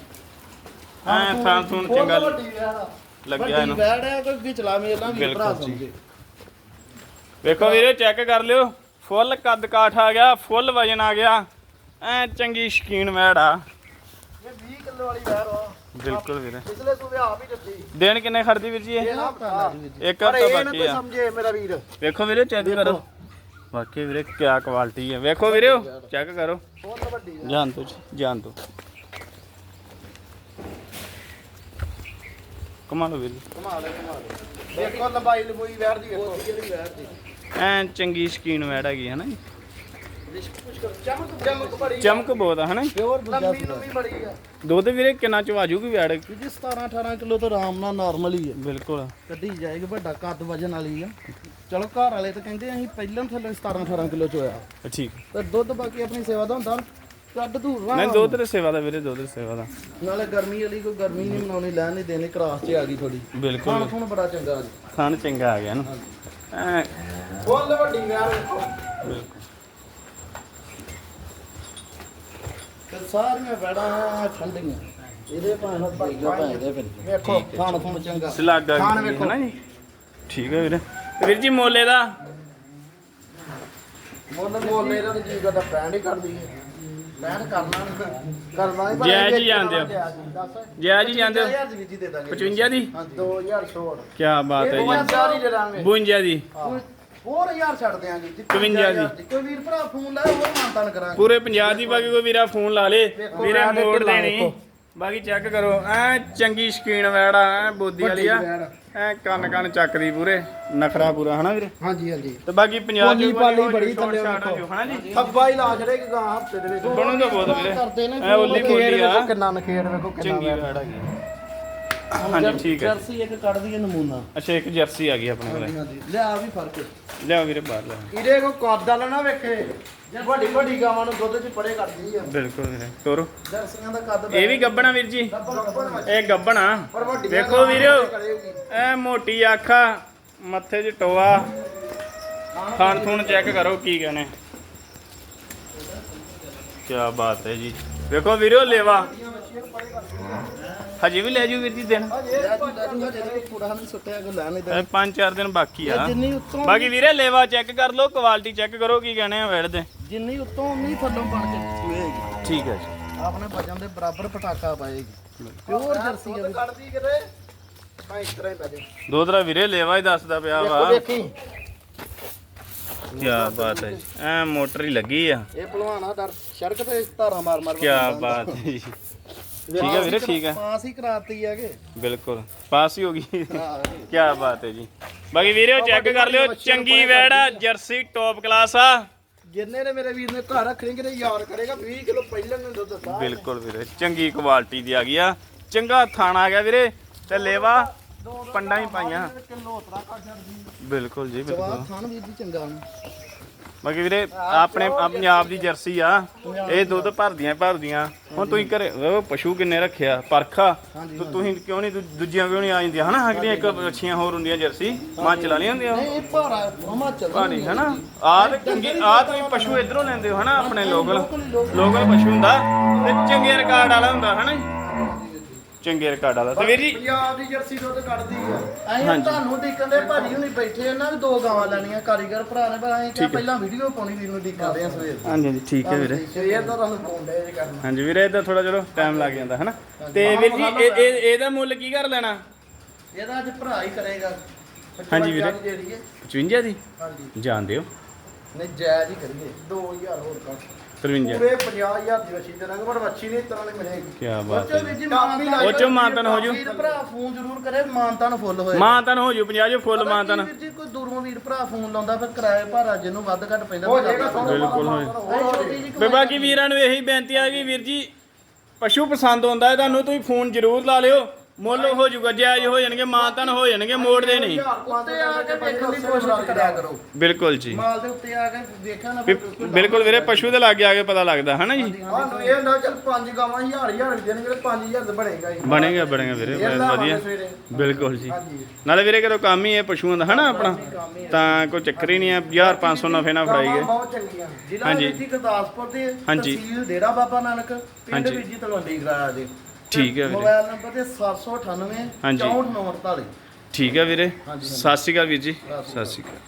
ਐ ਥਾਂ ਥੂਣ ਚੰਗਾ ਲੱਗਿਆ ਇਹਨੂੰ। ਵੈੜ ਹੈ ਕੋਈ ਚਲਾ ਮੇਲਾ ਵੀ ਭਰਾ। ਸਮਝੇ। ਵੇਖੋ ਵੀਰੇ ਚੈੱਕ ਕਰ ਲਿਓ। ਫੁੱਲ ਕੱਦ ਕਾਠ ਆ ਗਿਆ ਫੁੱਲ ਵਜਨ ਆ ਗਿਆ। ਐ ਚੰਗੀ ਸ਼ਕੀਨ ਵੈੜ ਆ। ਇਹ 20 ਕਿਲੋ ਵਾਲੀ ਵੈਰ ਆ। ਬਿਲਕੁਲ ਵੀਰੇ। ਪਿਛਲੇ ਸੂਬੇ ਆਪ ਹੀ ਦਿੱਤੀ। ਦਿਨ ਕਿੰਨੇ ਖੜਦੀ ਵੀਰ ਜੀ ਇਹ? ਇੱਕ ਹਫਤਾ ਬਾਕੀ ਆ। ਸਮਝੇ ਮੇਰਾ ਵੀਰ। ਵੇਖੋ ਵੀਰੇ ਚੈੱਕ ਕਰੋ। ਵਾਕਈ ਵੀਰੇ ਕੀ ਕੁਆਲਿਟੀ ਹੈ ਵੇਖੋ ਵੀਰੇ ਚੈੱਕ ਕਰੋ। ਬਹੁਤ ਵੱਡੀ ਜਾਨ ਤੋਂ ਜਾਨ ਤੋਂ ਕਮਾ ਲਓ ਵੀਰ ਕਮਾਲ ਹੈ ਕਮਾਲ ਦੇਖੋ ਲੰਬਾਈ ਲੰਬੂਈ ਵੈਰ ਦੀ ਵੇਖੋ। ਜਿਹੜੀ ਵੈੜ ਦੀ। ਐ ਚੰਗੀ ਸ਼ਕੀਨ ਵੈੜ ਹੈਗੀ ਹੈ ਨਾ ਜੀ? ਰਿਸ਼ਕ ਕੁਛ ਕਰ ਚਮਕ ਚਮਕ ਬੜੀ ਚਮਕ ਬਹੁਤ ਆ ਹਨਾ? ਪਿਓਰ ਦੂਜਾ ਆ। ਦੁੱਧ ਵੀਰੇ ਕਿੰਨਾ ਚ ਆਜੂਗੀ ਵੈੜ ਜੀ 17 18 ਕਿਲੋ ਤੋਂ ਆਰਾਮ ਨਾਲ ਨਾਰਮਲ ਹੀ ਹੈ ਬਿਲਕੁਲ। ਕੱਢੀ ਜਾਏਗੀ ਵੱਡਾ ਕੱਦ ਵਜਨ ਵਾਲੀ ਆ। ਚਲੋ ਘਰ ਵਾਲੇ ਤਾਂ ਕਹਿੰਦੇ ਅਸੀਂ ਪਹਿਲਾਂ ਥੱਲੇ 17 18 ਕਿਲੋ ਚ ਹੋਇਆ ਠੀਕ। ਤੇ ਦੁੱਧ ਬਾਕੀ ਆਪਣੀ ਸੇਵਾ ਦਾ ਹੁੰਦਾ ਕੱਢ ਦੂਰ ਨਾ ਨਹੀਂ ਦੁੱਧ ਤੇ ਸੇਵਾ ਦਾ ਵੀਰੇ ਦੁੱਧ ਤੇ ਸੇਵਾ ਦਾ। ਨਾਲੇ ਗਰਮੀ ਵਾਲੀ ਕੋਈ ਗਰਮੀ ਨਹੀਂ ਮਨਾਉਣੀ ਲੈਣ ਨਹੀਂ ਦੇਣੀ ਕਰਾਸ 'ਚ ਆ ਗਈ ਥੋੜੀ ਬਿਲਕੁਲ। ਖਾਣ ਖੂਣ ਬੜਾ ਚੰਗਾ ਜੀ ਖਾਣ ਚੰਗਾ ਆ ਗਿਆ ਨਾ। ਐ ਫੁੱਲ ਵੱਡੀ ਵੈਰ ਵੇਖੋ ਬਿਲਕੁਲ ਤੇ ਸਾਰੀਆਂ ਵੜਾਂ ਠੰਡੀਆਂ। ਇਹਦੇ ਭਾਵੇਂ ਭਾਈਗਾ ਭਾਈਦੇ ਫਿਰ। ਵੇਖੋ ਖਾਣ ਖੂਣ ਚੰਗਾ। ਸਲਾਗਾ ਖਾਣ ਵੀ ਵੇਖੋ। ਹੈ ਨਾ ਜੀ? ਠੀਕ ਹੈ ਵੀਰੇ। ਤੇ ਵੀਰ ਜੀ ਮੋਲੇ ਦਾ? ਮੁੱਲ ਮੁੱਲ ਇਹਦਾ ਤਾਂ ਜੀ ਕਰਦਾ ਪੈਣ ਹੀ ਕਰਦੀ ਹੈ। ਪੈਣ ਕਰਨਾ ਨਹੀਂ ਕਰਨਾ ਹੀ ਜੈ ਜੀ ਜਾਂਦੇ ਹੋ। ਜੈ ਜੀ ਜਾਂਦੇ ਹੋ। 50000 ਦੀ ਜੀ ਦੇ ਦਾਂਗੇ 55 ਦੀ? 2000 ਛੋੜ। ਕੀ ਬਾਤ ਹੈ ਇਹ ਜੀ। ਚਾਰ ਹੀ ਦੇ ਦਾਂਗੇ। 52 ਦੀ। ਹੋਰ ਹਜ਼ਾਰ ਛੱਡ ਦਿਆਂਗੇ। ਜੀ। 52 ਦੀ। ਕੋਈ ਵੀਰ ਭਰਾ ਫੋਨ ਲਾਇਆ ਹੋਰ ਮਾਨਤਾਨ ਕਰਾਂਗੇ। ਪੂਰੇ 50 ਦੀ ਬਾਕੀ ਕੋਈ ਵੀਰਾ ਫੋਨ ਲਾ ਲੇ। ਵੇਖੋ ਵੀਰੇ ਵੈੜ ਦੇ ਮੋੜ ਢਿੱਲਾਂ ਦੇਣੀ ਵੇਖੋ। ਬਾਕੀ ਚੈੱਕ ਕਰੋ। ਐ ਚੰਗੀ ਸ਼ਕੀਨ ਵੈੜਾ ਐ ਬੋਦੀ ਵਾਲੀ ਆ। ਐ ਕੰਨ ਕੰਨ ਚੱਕਦੀ ਪੂਰੇ। ਨਖਰਾ ਪੂਰਾ ਹਨਾ ਵੀਰੇ? ਹਾਂਜੀ ਹਾਂਜੀ। ਤੇ ਬਾਕੀ 50 ਪੋਲੀ ਪਾਲੀ ਬੜੀ ਥੱਲੇ। ਹਨਾ ਜੀ? ਥੱਬਾ ਹੀ ਲਾ ਕਿ ਗਾਂ ਹਫ਼ਤੇ ਦੇ ਵਿੱਚ। ਬਣੂਗਾ ਬਹੁਤ ਵੀਰੇ। ਐ ਉੱਲੀ ਬੋਲੀ ਆ। ਕਿੰਨਾ ਨਖੇੜ ਵੇਖੋ ਕਿੰਨਾ। ਵੈੜ। ਹੈਗੀ ਹਾਂਜੀ ਠੀਕ ਹੈ। ਜਰਸੀ ਇੱਕ ਕੱਢਦੀ ਹੈ ਨਮੂਨਾ। ਅੱਛਾ ਇੱਕ ਜਰਸੀ ਆ ਗਈ ਆਪਣੇ ਕੋਲੇ। ਹਾਂਜੀ ਲਿਆ ਵੀ ਫ਼ਰਕ ਲਿਆਓ ਵੀਰੇ ਬਾਹਰ ਲਿਆਓ ਇਹਦੇ ਕੋ ਕੱਦ ਨਾ ਵੇਖੇ? ਜੇ ਵੱਡੀ ਵੱਡੀ ਗਾਵਾਂ ਨੂੰ ਦੁੱਧ ਚ ਪੜੇ ਕਰਦੀ ਆ। ਬਿਲਕੁਲ ਵੀਰੇ ਤੋਰੋ। ਜਰਸੀਆਂ ਦਾ ਕੱਦ ਇਹ ਵੀ ਗੱਬਣਾ ਵੀਰ ਜੀ। ਇਹ ਗੱਬਣਾ। ਪਰ ਵੱਡੀ ਵੇਖੋ ਵੀਰੋ ਐ ਮੋਟੀ ਅੱਖਾਂ ਮੱਥੇ 'ਚ ਟੋਆ। ਖਾਣ ਥੂਣ ਚੈੱਕ ਕਰੋ ਕੀ ਕਹਨੇ। ਕੀ ਬਾਤ ਹੈ ਜੀ। ਵੇਖੋ ਵੀਰੋ ਲੇਵਾ। ਹਜੇ ਵੀ ਲੈ ਜੂ ਵੀਰ ਜੀ ਦਿਨ। ਇਹ ਪੰਜ ਚਾਰ ਦਿਨ ਬਾਕੀ ਆ। ਜਿੰਨੀ ਉੱਤੋਂ ਬਾਕੀ ਵੀਰੇ ਲੇਵਾ ਚੈੱਕ ਕਰ ਲਓ ਕੁਆਲਿਟੀ ਚੈੱਕ ਕਰੋ ਕੀ ਕਹਨੇ ਆ ਵੇੜ ਦੇ। ਜਿੰਨੀ ਉੱਤੋਂ ਉਨੀ ਥੱਲੋਂ ਬਣ ਕੇ ਚੁਏਗੀ ਠੀਕ ਹੈ ਜੀ। ਆਪਣੇ ਵਜਨ ਦੇ ਬਰਾਬਰ ਪਟਾਕਾ ਪਾਏਗੀ। ਪਿਓਰ ਜਰਸੀ ਆ ਵੀ। ਕੱਢਦੀ ਕਿਤੇ ਮੈਂ ਇਸ ਤਰ੍ਹਾਂ ਹੀ ਪੈ ਜਾ ਦੋਦਰਾ ਵੀਰੇ ਲੇਵਾ ਹੀ ਦੱਸਦਾ ਪਿਆ ਵਾ। ਦੇਖੀ। ਕੀ ਬਾਤ ਹੈ ਜੀ। ਐ ਮੋਟਰ ਹੀ ਲੱਗੀ ਆ। ਇਹ ਭਲਵਾਨਾ ਦਰ ਸੜਕ ਤੇ ਧਾਰਾ ਮਾਰ ਮਾਰ ਕੀ ਬਾਤ ਹੈ ਜੀ। ਠੀਕ ਹੈ ਵੀਰੇ ਠੀਕ ਹੈ। ਪਾਸ ਹੀ ਕਰਾਤੀ ਹੈਗੇ। ਬਿਲਕੁਲ ਪਾਸ ਹੀ ਹੋ ਗਈ। ਕੀ ਬਾਤ ਹੈ ਜੀ। ਬਾਕੀ ਵੀਰੇ ਚੈੱਕ ਕਰ ਲਿਓ ਚੰਗੀ ਵੈੜਾ ਜਰਸੀ ਟੌਪ ਕਲਾਸ ਆ। ਜਿੰਨੇ ਨੇ ਮੇਰੇ ਵੀਰ ਨੇ ਘਰ ਰੱਖਣੀ ਕਿਤੇ ਯਾਰ ਕਰੇਗਾ 20 ਕਿਲੋ ਪਹਿਲਾਂ ਨੂੰ ਦੁੱਧ ਦਿੱਤਾ। ਬਿਲਕੁਲ ਵੀਰੇ ਚੰਗੀ ਕੁਆਲਿਟੀ ਦੀ ਆ ਗਈ ਆ। ਚੰਗਾ ਥਾਣਾ ਆ ਗਿਆ ਵੀਰੇ ਤੇ ਲੇਵਾ ਪੰਡਾਂ ਹੀ ਪਾਈਆਂ। ਬਿਲਕੁਲ ਜੀ ਜਵਾਬ ਬਿਲਕੁਲ ਖਾਣ ਵੀਰ ਜੀ ਚੰਗਾ ਨੂੰ। ਬਾਕੀ ਵੀਰੇ ਆਪਣੇ ਆ ਪੰਜਾਬ ਦੀ ਜਰਸੀ ਆ। ਇਹ ਦੁੱਧ ਭਰਦੀਆਂ ਹੀ ਭਰਦੀਆਂ। ਹੁਣ ਤੁਸੀਂ ਘਰੇ ਉਹ ਪਸ਼ੂ ਕਿੰਨੇ ਰੱਖਿਆ? ਪਰਖਾ। ਤੂੰ ਤੁਸੀਂ ਕਿਉਂ ਨਹੀਂ ਦੂ- ਦੂਜੀਆਂ ਕਿਉਂ ਨਹੀਂ ਆ ਜਾਂਦੀਆਂ? ਹਨਾ ਅਗਲੀਆਂ ਇੱਕ ਅੱਛੀਆਂ ਹੋਰ ਹੁੰਦੀਆਂ ਜਰਸੀ? ਮਾਂ ਚਲਾ ਨਹੀਂ ਹੁੰਦੀਆਂ? ਉਹ? ਨਹੀਂ ਇਹ ਭਾਰਾ ਹਿਮਾਚਲ ਦਾ ਭਾਰੀ ਹਨਾ? ਆ ਤੇ ਚੰਗੀ ਆ ਤੁਸੀਂ ਪਸ਼ੂ ਇਧਰੋਂ ਲੈਂਦੇ ਹੋ ਹਨਾ ਆਪਣੇ ਲੋਕਲ? ਲੋਕਲ ਪਸ਼ੂ ਹੁੰਦਾ। ਤੇ ਚੰਗੇ ਰਿਕਾਰਡ ਵਾਲਾ ਹੁੰਦਾ ਹਨਾ? ਚੰਗੇ ਰਿਕਾਰਡ ਵਾਲਾ ਤੇ ਵੀਰ ਜੀ। ਪੰਜਾਬ ਦੀ ਜਰਸੀ ਦੁੱਧ ਕੱਢਦੀ ਆ। ਅਸੀਂ ਤੁਹਾਨੂੰ ਡਿੱਕਣ ਦੇ ਭਾਜੀ ਹੁਣੀ ਬੈਠੇ ਇਹਨਾਂ ਵੀ ਦੋ ਗਾਵਾਂ ਲੈਣੀਆਂ ਕਾਰੀਗਰ ਭਰਾ ਨੇ ਪਰ ਅਸੀਂ ਕਿਹਾ ਪਹਿਲਾਂ ਵੀਡੀਓ ਪਾਉਣੀ ਵੀਰ ਨੂੰ ਡਿੱਕਦੇ ਆ ਸਵੇਰ ਹਾਂਜੀ ਹਾਂਜੀ ਠੀਕ ਹੈ ਵੀਰੇ। ਸਵੇਰ ਦਾ ਤੁਹਾਨੂੰ ਪਾਉਂਦੇ ਜੇ ਕਰਨਾ। ਹਾਂਜੀ ਵੀਰੇ ਇਹਦਾ ਥੋੜਾ ਚਲੋ ਟਾਈਮ ਲੱਗ ਜਾਂਦਾ ਹਨਾ? ਤੇ ਵੀਰ ਜੀ ਇਹ ਇਹ- ਇਹਦਾ ਮੁੱਲ ਕੀ ਕਰ ਲੈਣਾ? ਇਹਦਾ ਅੱਜ ਭਰਾ ਹੀ ਕਰੇਗਾ। ਹਾਂਜੀ ਵੀਰੇ। ਪਚਵੰਜਾ ਦੀ ਦੇ ਦਈਏ। 55 ਦੀ? ਹਾਂਜੀ। ਜਾਣ ਦਿਓ ਨਹੀਂ ਜਾਇਜ਼ ਹੀ ਕਰੀਏ। 2000 ਹੋਰ ਕਰ 53 ਪੂਰੇ 50000 ਦੀ ਵਛੀ ਦੇ ਰੰਗ ਪਰ ਵਛੀ ਨਹੀਂ ਤਰ੍ਹਾਂ ਨਹੀਂ ਮਿਲੇਗੀ। ਕੀ ਬਾਤ ਹੈ ਜੀ। ਉਹ ਉਹ ਚੋਂ ਮਾਨਤਾਨ ਹੋ ਜੂ। ਵੀਰ ਭਰਾ ਫੋਨ ਜ਼ਰੂਰ ਕਰੇ ਮਾਨਤਾਨ ਫੁੱਲ ਹੋਏ। ਮਾਂ ਤਾਂ ਹੋ ਜੂ 50 ਜੋ ਫੁੱਲ ਮਾਂ ਤਾਂ ਵੀਰ ਜੀ ਕੋਈ ਦੂਰੋਂ ਵੀਰ ਭਰਾ ਫੋਨ ਲਾਉਂਦਾ ਫਿਰ ਕਿਰਾਏ ਭਾਰਾ ਜਿਹਨੂੰ ਵੱਧ ਘੱਟ ਪੈਂਦਾ ਹੋ ਜਾਏਗਾ ਥੋੜਾ ਬਿਲਕੁਲ ਹੋਏ। ਛੋਟੀ ਜਿਹੀ ਤੇ ਬਾਕੀ ਵੀਰਾਂ ਨੂੰ ਇਹੀ ਬੇਨਤੀ ਆ ਕਿ ਵੀਰ ਜੀ ਪਸ਼ੂ ਪਸੰਦ ਆਉਂਦਾ ਹੈ ਤੁਹਾਨੂੰ ਤੁਸੀਂ ਫੋਨ ਜ਼ਰੂਰ ਲਾ ਲਿਓ। ਮੁੱਲ ਹੋ ਜਾਊਗਾ ਜਾਇਜ਼ ਹੋ ਜਾਣਗੇ ਮਾਂ ਤਾਂ ਹੋ ਜਾਣਗੇ ਮੋੜਦੇ ਨਹੀਂ। ਉੱਤੇ ਆ ਕੇ ਵੇਖਣ ਦੀ ਕੋਸ਼ਿਸ਼ ਕਰਿਆ ਕਰੋ। ਬਿਲਕੁਲ ਜੀ। ਮਾਲ ਦੇ ਉੱਤੇ ਆ ਕੇ ਵੇਖਿਆ ਨਾ ਵੀ ਬਿਲਕੁਲ ਵੀਰੇ ਪਸ਼ੂ ਦੇ ਲਾਗੇ ਆ ਕੇ ਪਤਾ ਲੱਗਦਾ ਹਨਾ ਜੀ? ਸਾਨੂੰ ਇਹ ਨਾ ਚੱਲ ਪੰਜ ਗਾਵਾਂ ਹਜ਼ਾਰ ਹਜ਼ਾਰ ਦੇਣਗੇ ਤੇ 5000 ਦਾ ਬਣੇਗਾ ਹੀ ਬਣੇਗਾ ਬਣੇਗਾ ਵੀਰੇ ਇਹ ਬਹੁਤ ਲਾਵਾਂਗੇ ਵਧੀਆ ਬਿਲਕੁਲ ਜੀ। ਨਾਲੇ ਵੀਰੇ ਕਦੋਂ ਕੰਮ ਹੀ ਹੈ ਪਸ਼ੂਆਂ ਦਾ ਹਨਾ ਆਪਣਾ? ਤਾਂ ਕੋਈ ਚੱਕਰ ਹੀ ਨਹੀਂ ਹੈ 1500 ਨਫੇ ਨਾਲ ਫੜਾਈ ਗਏ। ਬਹੁਤ ਚੰਗੀਆਂ। ਜ਼ਿਲ੍ਹਾ ਹਾਂਜੀ। ਜੀ ਗੁਰਦਾਸਪੁਰ ਦੇ ਹਾਂਜੀ। ਤਹਿਸੀਲ ਡੇਰਾ ਬਾਬਾ ਨਾਨਕ ਪਿੰਡ ਜੀ ਤਲਵੰਡੀ ਕਰਾਇਆ ਜੀ ਠੀਕ ਹੈ ਵੀਰੇ। ਮੋਬਾਈਲ ਨੰਬਰ ਤੇ 798 ਹਾਂਜੀ। 6448 ਠੀਕ ਹੈ ਵੀਰੇ। ਹਾਂਜੀ, ਸਤਿ ਸ਼੍ਰੀ ਅਕਾਲ ਵੀਰ ਜੀ। ਸਤਿ ਸ਼੍ਰੀ ਅਕਾਲ।